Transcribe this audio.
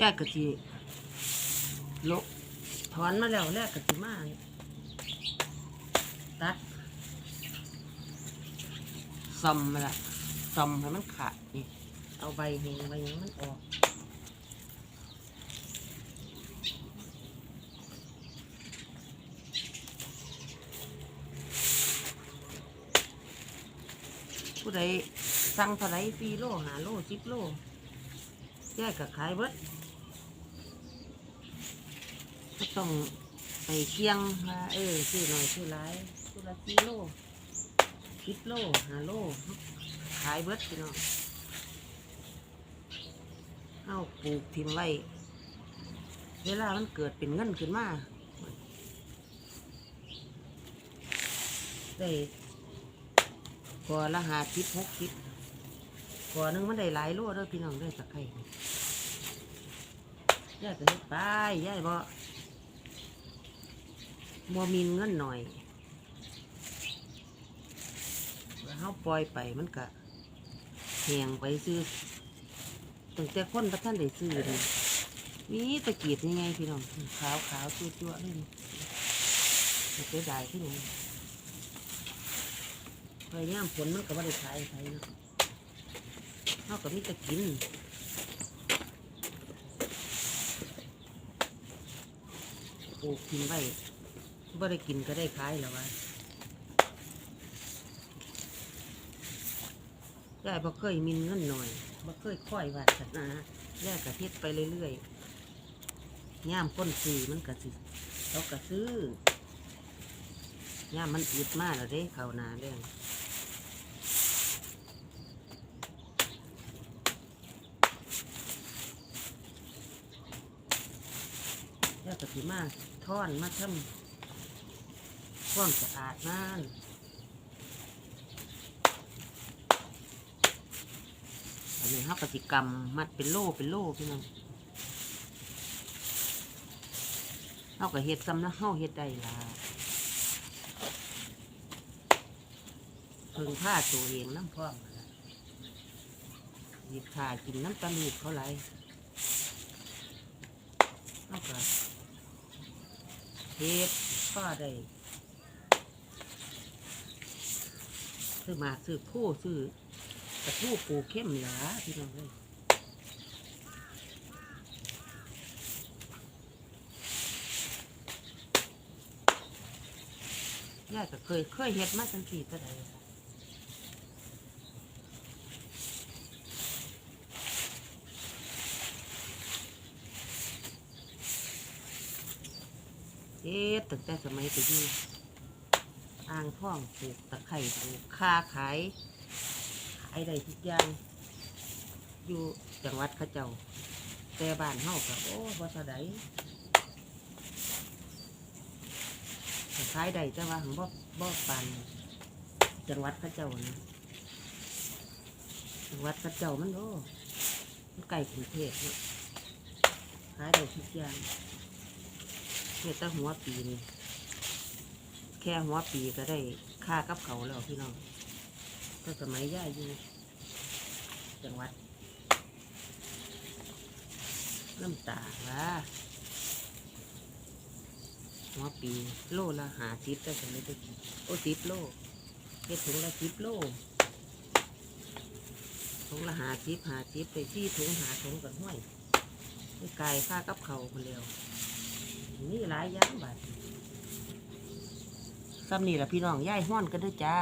ยายกะทิลกถอนมาแล้วแรกกะทิมาตัดซอมมาละซอมให้มันขาดนี่เอาใบเฮงใบหงมันออกผู้ใดสั่งเท่าไรฟรีโลหาโลสิบโล แยกกับขายเบิดก็ต้องไปเคียงว่าเออซื้อหน่อยซื้อหลายซื้อละสี่โลสิบโลหาโลขายเบิดพี่น้องเอาปลูกทิมไว้ เวลามันเกิดเป็นเงินขึ้นมาได้ก่อละหาทิพหกทิพ ก่อหนึงมันได้หลายโลเด้อพี่น้องเด้อสักไข่ย่ายก็เฮ็ดไปย่ายบ่บ่มีเงินหน่อยแล้วเฮาปล่อยไปมันก็แหงไปซื้อตั้งแต่คนพระท่านได้ซื้อเลยนี่ตะกีดยังไงพี่น้องขาวขาวตัวตัวเลยนี่เสียดายที่นี่พยายามผลมันก็บ่ได้ขายใครนะ เฮาก็มีแต่กินปลูกกินไว้บ่ได้กินก็ได้ขายแล้ววะยายบ่เคยมีเงินหน่อยบ่เคยค่อยวาสนาแยกกระเทศไปเรื่อยๆย่ามก้นซื้อมันก็สิเขาก็ซื้อย่ามมันอึดมากแล้วเด้เขานาเรื่องแล้ว ก็สิมาท่อนมาทำความสะอาดนั่นอันนี้เขากสิกรรมมัดเป็นโล่เป็นโล่พี่น้องเขาก็เฮ็ดซ้ำนะเขาเฮ็ดได้ละเพิ่งผ้าตัวเองน้ำพร้อมหยิบขากินน้ำตาลูกเขาไหลเขาก็ เฮ็ดก็ได้ซื้อมาซื้อผู้ซื้อกระทู้ปูเข้มหลาพี่น้องเลยย่าก็เคยเคยเฮ็ดมาสังสี่ก็ได้ เฮ็ดตั้งแต่สมัยไปอยู่อ่างท่องปลูกตะไคร่ปลูกค้าขายขายได้ทุกอย่าง อยู่จังหวัดเขาเจ้า แต่บ้านเฮากับโอ้บ่เท่าใดขายได้แต่ว่าของบ่บ่ปานจังหวัดเขาเจ้านะจังหวัดเขาเจ้ามันโอ้มันไกลกรุงเทพเนาะขายได้ทุกอย่าง เฮ็ดแต่หัวปีนี่แค่หัวปีก็ได้ค่ากับเขาแล้วพี่น้องก็สมัยย่าอยู่จังหวัดน้ำตาละหัวปีโลละหาสิบแต่สมัยตะกี้โอ้สิบโลเฮ็ดถุงละสิบโลถุงละหาสิบหาสิบไปที่ถุงหาถุงกันห้วยไปไก่ค่ากับเขาคนเดียว นี่หลายอย่างบัดซ้ำนี่ละพี่น้องย่ายห้อนกันด้วยจ้า